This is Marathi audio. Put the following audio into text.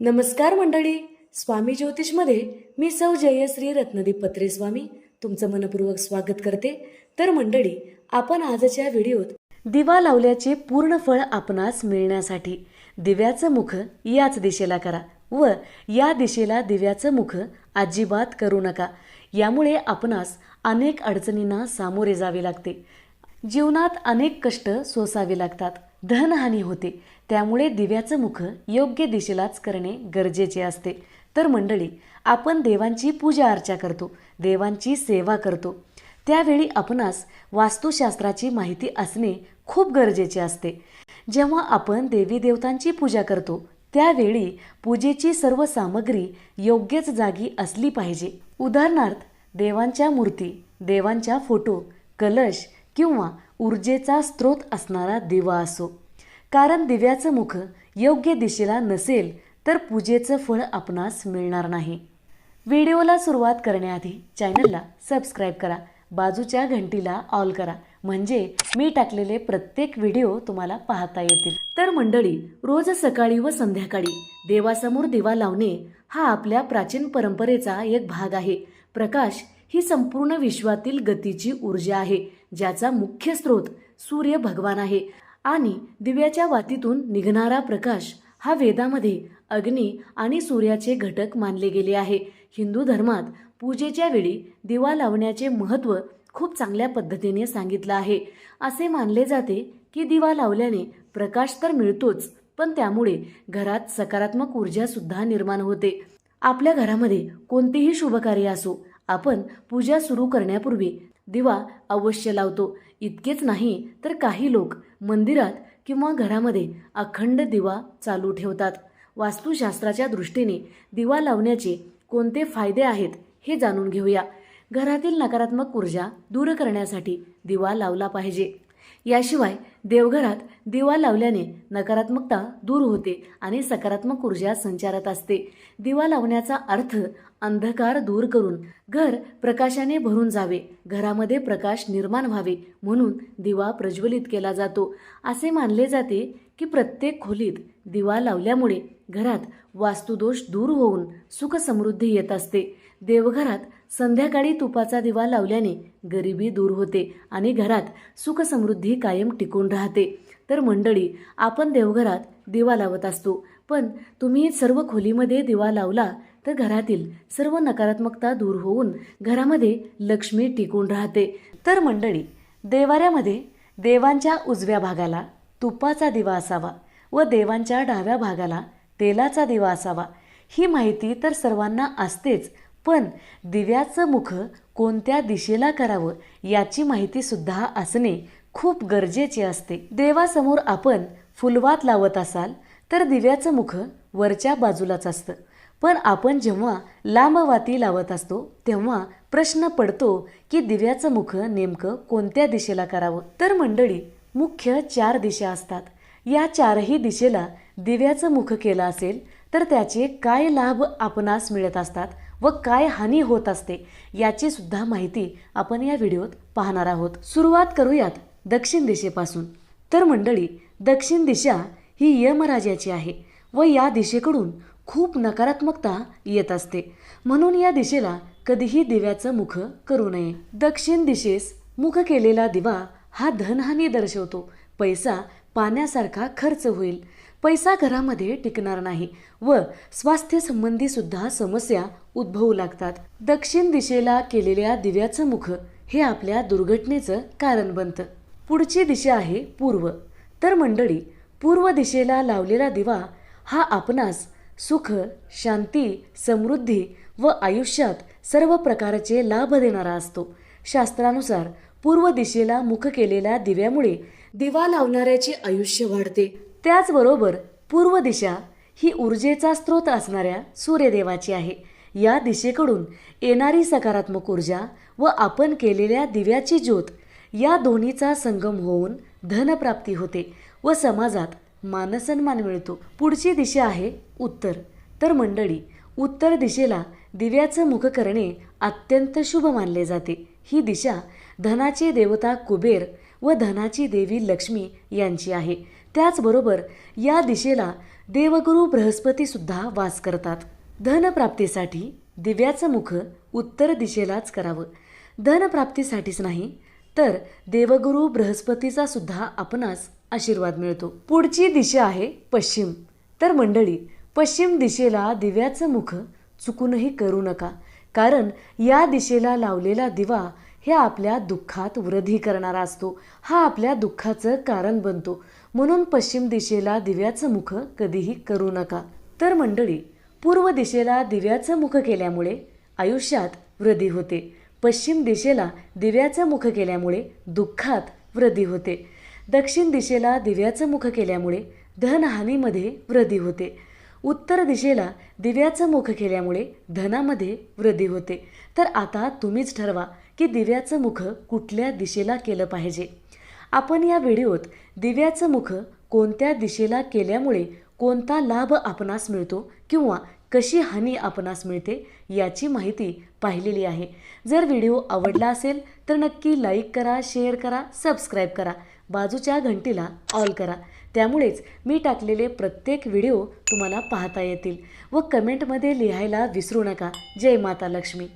नमस्कार मंडळी. स्वामी ज्योतिषमध्ये मी सौ जयश्री रत्नदीप पत्रे स्वामी तुमचं मनपूर्वक स्वागत करते. तर मंडळी आपण आजच्या व्हिडिओत दिवा लावल्याचे पूर्ण फळ आपणास मिळण्यासाठी दिव्याचं मुख याच दिशेला करा व या दिशेला दिव्याचं मुख अजिबात करू नका. यामुळे आपणास अनेक अडचणींना सामोरे जावे लागते. जीवनात अनेक कष्ट सोसावे लागतात. धनहानी होते. त्यामुळे दिव्याचं मुख योग्य दिशेलाच करणे गरजेचे असते. तर मंडळी आपण देवांची पूजा अर्चा करतो देवांची सेवा करतो. त्यावेळी आपणास वास्तुशास्त्राची माहिती असणे खूप गरजेचे असते. जेव्हा आपण देवी देवतांची पूजा करतो त्यावेळी पूजेची सर्व सामग्री योग्यच जागी असली पाहिजे. उदाहरणार्थ देवांच्या मूर्ती देवांच्या फोटो कलश किंवा ऊर्जेचा स्रोत असणारा दिवा असो. कारण दिव्याचं मुख योग्य दिशेला नसेल तर पूजेचं फळ आपणास मिळणार नाही. व्हिडिओला सुरुवात करण्याआधी चॅनलला सबस्क्राईब करा. बाजूच्या घंटीला ऑल करा. म्हणजे मी टाकलेले प्रत्येक व्हिडिओ तुम्हाला पाहता येतील. तर मंडळी रोज सकाळी व संध्याकाळी देवासमोर दिवा लावणे हा आपल्या प्राचीन परंपरेचा एक भाग आहे. प्रकाश ही संपूर्ण विश्वातील गतीची ऊर्जा आहे ज्याचा मुख्य स्रोत सूर्य भगवान आहे. आणि दिव्याच्या वातीतून निघणारा प्रकाश हा वेदामध्ये अग्नी आणि सूर्याचे घटक मानले गेले आहे. हिंदू धर्मात पूजेच्या वेळी दिवा लावण्याचे महत्त्व खूप चांगल्या पद्धतीने सांगितलं आहे. असे मानले जाते की दिवा लावल्याने प्रकाश तर मिळतोच पण त्यामुळे घरात सकारात्मक ऊर्जासुद्धा निर्माण होते. आपल्या घरामध्ये कोणतेही शुभकार्य असो आपण पूजा सुरू करण्यापूर्वी दिवा अवश्य लावतो. इतकेच नाही तर काही लोक मंदिरात किंवा घरामध्ये अखंड दिवा चालू ठेवतात. वास्तुशास्त्राच्या दृष्टीने दिवा लावण्याचे कोणते फायदे आहेत हे जाणून घेऊया. घरातील नकारात्मक ऊर्जा दूर करण्यासाठी दिवा लावला पाहिजे. याशिवाय देवघरात दिवा लावल्याने नकारात्मकता दूर होते आणि सकारात्मक ऊर्जा संचारात असते. दिवा लावण्याचा अर्थ अंधकार दूर करून घर प्रकाशाने भरून जावे घरामध्ये प्रकाश निर्माण व्हावे म्हणून दिवा प्रज्वलित केला जातो. असे मानले जाते की प्रत्येक खोलीत दिवा लावल्यामुळे घरात वास्तुदोष दूर होऊन सुखसमृद्धी येत असते. देवघरात संध्याकाळी तुपाचा दिवा लावल्याने गरिबी दूर होते आणि घरात सुखसमृद्धी कायम टिकून राहते. तर मंडळी आपण देवघरात दिवा लावत असतो. पण तुम्ही सर्व खोलीमध्ये दिवा लावला तर घरातील सर्व नकारात्मकता दूर होऊन घरामध्ये लक्ष्मी टिकून राहते. तर मंडळी देवाऱ्यामध्ये देवांच्या उजव्या भागाला तुपाचा दिवा असावा व देवांच्या डाव्या भागाला तेलाचा दिवा असावा. ही माहिती तर सर्वांना असतेच पण दिव्याचं मुख कोणत्या दिशेला करावं याची माहितीसुद्धा असणे खूप गरजेचे असते. देवासमोर आपण फुलवात लावत असाल तर दिव्याचं मुख वरच्या बाजूलाच असतं. पण आपण जेव्हा लांबवाती लावत असतो तेव्हा प्रश्न पडतो की दिव्याचं मुख नेमकं कोणत्या दिशेला करावं. तर मंडळी मुख्य चार दिशा असतात. या चारही दिशेला दिव्याचं मुख केलं असेल तर त्याचे काय लाभ आपणास मिळत असतात? व काय हानी होत असते याची सुद्धा माहिती आपण या व्हिडिओत पाहणार आहोत. सुरुवात करूयात दक्षिण दिशेपासून. तर मंडळी दक्षिण दिशा ही यमराजाची आहे व या दिशेकडून खूप नकारात्मकता येत असते. म्हणून या दिशेला कधीही दिव्याचं मुख करू नये. दक्षिण दिशेस मुख केलेला दिवा हा धनहानी दर्शवतो. पैसा पाण्यासारखा खर्च होईल. पैसा घरामध्ये टिकणार नाही व स्वास्थ्य संबंधी सुद्धा समस्या उद्भवू लागतात. दक्षिण दिशेला केलेल्या दिव्याचं मुख हे आपल्या दुर्घटनेचं कारण बनतं. पुढची दिशा आहे पूर्व. तर मंडळी पूर्व दिशेला लावलेला दिवा हा आपणास सुख शांती समृद्धी व आयुष्यात सर्व प्रकारचे लाभ देणारा असतो. शास्त्रानुसार पूर्व दिशेला मुख केलेल्या दिव्यामुळे दिवा लावणाऱ्याचे आयुष्य वाढते. त्याचबरोबर पूर्व दिशा ही ऊर्जेचा स्रोत असणाऱ्या सूर्यदेवाची आहे. या दिशेकडून येणारी सकारात्मक ऊर्जा व आपण केलेल्या दिव्याची ज्योत या दोन्हीचा संगम होऊन धनप्राप्ती होते व समाजात मानसन्मान मिळतो. पुढची दिशा आहे उत्तर. तर मंडळी उत्तर दिशेला दिव्याचं मुख करणे अत्यंत शुभ मानले जाते. ही दिशा धनाचे देवता कुबेर व धनाची देवी लक्ष्मी यांची आहे. त्याचबरोबर या दिशेला देवगुरू बृहस्पती सुद्धा वास करतात. धनप्राप्तीसाठी दिव्याचं मुख उत्तर दिशेलाच करावं. धनप्राप्तीसाठीच नाही तर देवगुरू बृहस्पतीचा सुद्धा आपणास आशीर्वाद मिळतो. पुढची दिशा आहे पश्चिम. तर मंडळी पश्चिम दिशेला दिव्याचं मुख चुकूनही करू नका कारण या दिशेला लावलेला दिवा हे आपल्या दुःखात वृद्धी करणारा असतो. हा आपल्या दुःखाचं कारण बनतो. म्हणून पश्चिम दिशेला दिव्याचं मुख कधीही करू नका. तर मंडळी पूर्व दिशेला दिव्याचं मुख केल्यामुळे आयुष्यात वृद्धी होते. पश्चिम दिशेला दिव्याचं मुख केल्यामुळे दुःखात वृद्धी होते. दक्षिण दिशेला दिव्याचं मुख केल्यामुळे धनहानीमध्ये वृद्धी होते. उत्तर दिशेला दिव्याचं मुख केल्यामुळे धनामध्ये वृद्धी होते. तर आता तुम्हीच ठरवा. की दिव्याचं मुख कुठल्या दिशेला केलं पाहिजे? आपण या व्हिडिओत दिव्याचं मुख कोणत्या दिशेला केल्यामुळे कोणता लाभ आपणास मिळतो किंवा कशी हानी आपणास मिळते याची माहिती पाहिलेली आहे. जर व्हिडिओ आवडला असेल तर नक्की लाईक करा शेअर करा सबस्क्राईब करा. बाजूच्या घंटीला ऑल करा. त्यामुळेच मी टाकलेले प्रत्येक व्हिडिओ तुम्हाला पाहता येतील व कमेंटमध्ये लिहायला विसरू नका. जय माता लक्ष्मी.